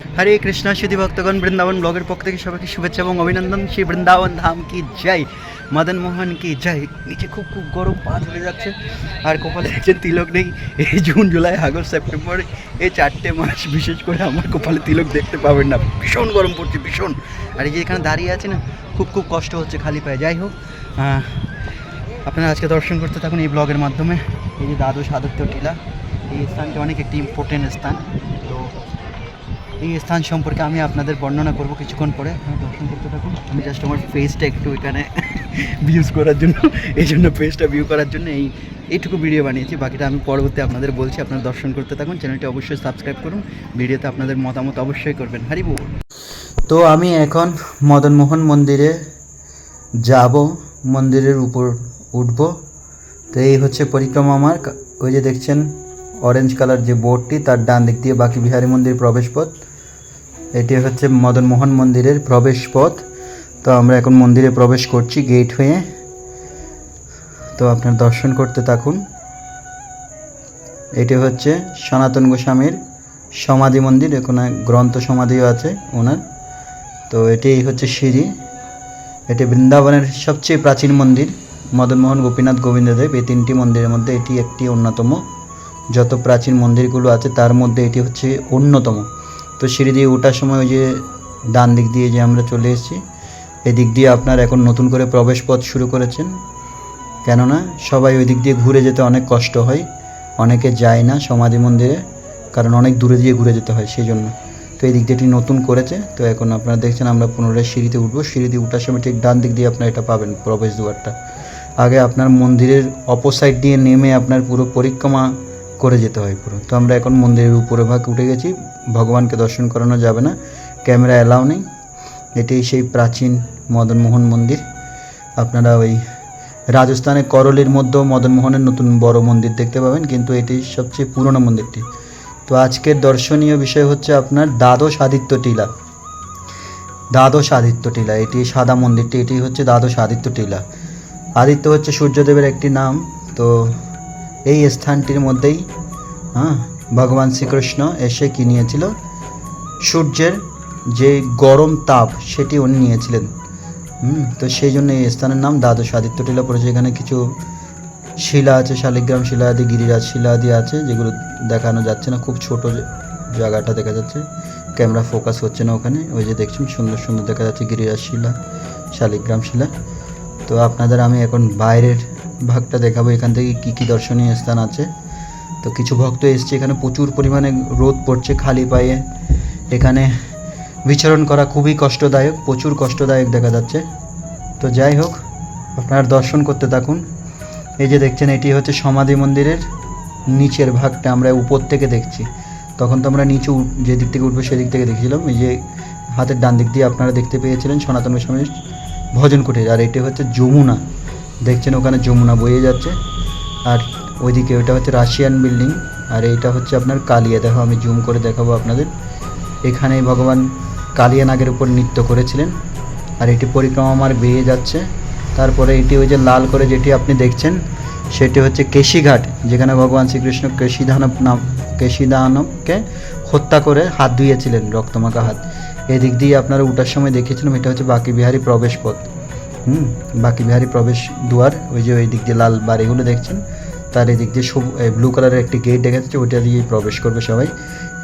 হরে কৃষ্ণ সুধী ভক্তগণ, বৃন্দাবন ব্লগের পক্ষ থেকে সবাইকে শুভেচ্ছা এবং অভিনন্দন। শ্রী বৃন্দাবন ধাম কি জয়? মদন মোহন কি জয়? নিচে খুব খুব গরম পা চলে যাচ্ছে। আর কপালে দেখছেন তিলক নেই। এই জুন, জুলাই, আগস্ট, সেপ্টেম্বর, এই চারটে মাস বিশেষ করে আমার কপালে তিলক দেখতে পাবেন না। ভীষণ গরম পড়ছে, ভীষণ। আর এই যে এখানে দাঁড়িয়ে আছে না, খুব খুব কষ্ট হচ্ছে খালি পায়ে। যাই হোক আপনারা আজকে দর্শন করতে থাকুন এই ব্লগের মাধ্যমে। এই যে দ্বাদশ আদিত্য টিলা, এই স্থানটি অনেক একটি ইম্পর্টেন্ট স্থান। এই স্থান সম্পর্কে আমি আপনাদের বর্ণনা করব কিছুক্ষণ পরে। আপনারা দর্শন করতে থাকুন। আমি জাস্ট আমার ফেসটা একটু এখানে ভিউজ করার জন্য, এই জন্য ফেসটা ভিউ করার জন্য এই, এইটুকু ভিডিও বানিয়েছি। বাকিটা আমি পরবর্তী আপনাদের বলছি, আপনারা দর্শন করতে থাকুন। চ্যানেলটি অবশ্যই সাবস্ক্রাইব করুন। ভিডিওতে আপনাদের মতামত অবশ্যই করবেন। হারি বল। তো আমি এখন মদনমোহন মন্দিরে যাব। মন্দিরের উপর উঠব। তো এই হচ্ছে পরিক্রমা আমার ওই যে দেখছেন অরেঞ্জ কালার যে বোর্ডটি তার ডান দিক দিয়ে বাকি বিহারী মন্দির প্রবেশ পথ এটি হচ্ছে মদনমোহন মন্দিরের প্রবেশ পথ। তো আমরা এখন মন্দিরে প্রবেশ করছি গেট হয়ে তো আপনার দর্শন করতে থাকুন। এটি হচ্ছে সনাতন গোস্বামীর সমাধি মন্দির, এখানে গ্রন্থ সমাধিও আছে ওনার। তো এটি হচ্ছে সিঁড়ি। এটি বৃন্দাবনের সবচেয়ে প্রাচীন মন্দির। মদনমোহন গোপীনাথ গোবিন্দদেব, এই তিনটি মন্দিরের মধ্যে এটি একটি অন্যতম। যত প্রাচীন মন্দিরগুলো আছে, তার মধ্যে এটি হচ্ছে অন্যতম। তো সিঁড়ি দিয়ে ওঠার সময় ওই যে ডান দিক দিয়ে যে আমরা চলে এসেছি, এদিক দিয়ে আপনার এখন নতুন করে প্রবেশ পথ শুরু করেছেন। কেননা সবাই ওই দিক দিয়ে ঘুরে যেতে অনেক কষ্ট হয়, অনেকে যায় না সমাধি মন্দিরে, কারণ অনেক দূরে দিয়ে ঘুরে যেতে হয় সেই জন্য। তো এই দিক দিয়ে এটি নতুন করেছে, তো এখন আপনারা দেখছেন আমরা পুনরায় সিঁড়িতে উঠবো। সিঁড়ি দিয়ে উঠার সময় ঠিক ডান দিক দিয়ে আপনার এটা পাবেন প্রবেশ দুয়ারটা। আগে আপনার মন্দিরের অপোসাইড দিয়ে নেমে আপনার পুরো পরিক্রমা করে যেতে হয় পুরো। তো আমরা এখন মন্দিরের উপরে ভাগ উঠে গেছি। ভগবানকে দর্শন করানো যাবে না। ক্যামেরা অ্যালাউ নেই। এটি সেই প্রাচীন মদনমোহন মন্দির। আপনারা ওই রাজস্থানের করলের মধ্যেও মদনমোহনের নতুন বড় মন্দির দেখতে পাবেন, কিন্তু এটি সবচেয়ে পুরনো মন্দিরটি। তো আজকের দর্শনীয় বিষয় হচ্ছে আপনার দ্বাদশ আদিত্য টিলা। দ্বাদশ আদিত্য টিলা, এটি সাদা মন্দিরটি, এটি হচ্ছে দ্বাদশ আদিত্য টিলা। আদিত্য হচ্ছে সূর্যদেবের একটি নাম। তো এই স্থানটির মধ্যেই হ্যাঁ ভগবান শ্রীকৃষ্ণ এসে কি নিয়েছিল? সূর্যের যে গরম তাপ, সেটি উনি নিয়েছিলেন। হুম, তো সেই জন্য এই স্থানের নাম দ্বাদশ আদিত্য টিলা পড়েছে। এখানে কিছু শিলা আছে, শালিগ্রাম শিলা আদি, গিরিরাজ শিলা আদি আছে, যেগুলো দেখানো যাচ্ছে না। খুব ছোট জায়গাটা দেখা যাচ্ছে। ক্যামেরা ফোকাস হচ্ছে না ওখানে। ওই যে দেখছেন, সুন্দর সুন্দর দেখা যাচ্ছে গিরিরাজ শিলা, শালিগ্রাম শিলা। তো আপনাদের আমি এখন বাইরের ভাগটা দেখাবো এখান থেকে কি কি দর্শনীয় স্থান আছে। তো কিছু ভক্ত এসছে, এখানে প্রচুর পরিমাণে রোদ পড়ছে খালি পায়ে। এখানে বিচরণ করা খুবই কষ্টদায়ক, প্রচুর কষ্টদায়ক দেখা যাচ্ছে। তো যাই হোক, আপনারা দর্শন করতে থাকুন। এই যে দেখছেন, এটি হচ্ছে সমাধি মন্দিরের নিচের ভাগটা আমরা উপর থেকে দেখছি। তখন তো আমরা নিচু যে দিক থেকে উঠবো, সেদিক থেকে দেখছিলাম। এই যে হাতের ডান দিক দিয়ে আপনারা দেখতে পেয়েছিলেন সনাতন গোস্বামীর ভজন কুটির। আর এটি হচ্ছে যমুনা। দেখছেন ওখানে যমুনা বয়ে যাচ্ছে। আর ওইদিকে ওইটা হচ্ছে রাশিয়ান বিল্ডিং, আর এইটা হচ্ছে আপনার কালিয়া। দেখো, আমি জুম করে দেখাবো আপনাদের। এখানে ভগবান কালিয়া নাগের উপর নৃত্য করেছিলেন। আর এটি পরিক্রমা আমার বেয়ে যাচ্ছে। তারপরে এটি ওই যে লাল করে যেটি আপনি দেখছেন, সেটি হচ্ছে কেশিঘাট, যেখানে ভগবান শ্রীকৃষ্ণ কেশিদানব নাম কেশিদানবকে হত্যা করে হাত ধুয়েছিলেন রক্তমাখা হাত। এদিক দিয়ে আপনারা উঠার সময় দেখেছিলাম, এটা হচ্ছে বাকি বিহারী প্রবেশ পথ হুম, বাকি বিহারী প্রবেশ দুয়ার, ওই যে ওই দিক দিয়ে লাল বাড়িগুলো দেখছেন, তার এদিক দিয়ে সব ব্লু কালারের একটি গেট দেখা যাচ্ছে, ওইটা দিয়ে প্রবেশ করবে সবাই।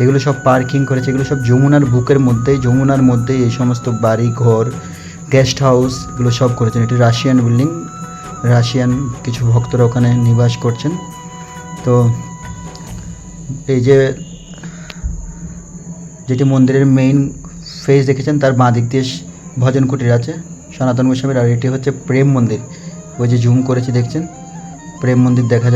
এগুলো সব পার্কিং করেছে, এগুলো সব যমুনার বুকের মধ্যেই, যমুনার মধ্যেই এই সমস্ত বাড়ি, ঘর গেস্ট হাউস এগুলো সব করেছেন। এটি রাশিয়ান বিল্ডিং রাশিয়ান কিছু ভক্তরা ওখানে নিবাস করছেন। তো এই যে যেটি মন্দিরের মেইন ফেস দেখেছেন, তার বাঁ দিক দিয়ে ভজন কুটির আছে। সনাতন গোস্বামীর আর এটি হচ্ছে প্রেম মন্দির। ওই যে জুম করেছি, দেখছেন? প্রেম মন্দির দেখা যায়।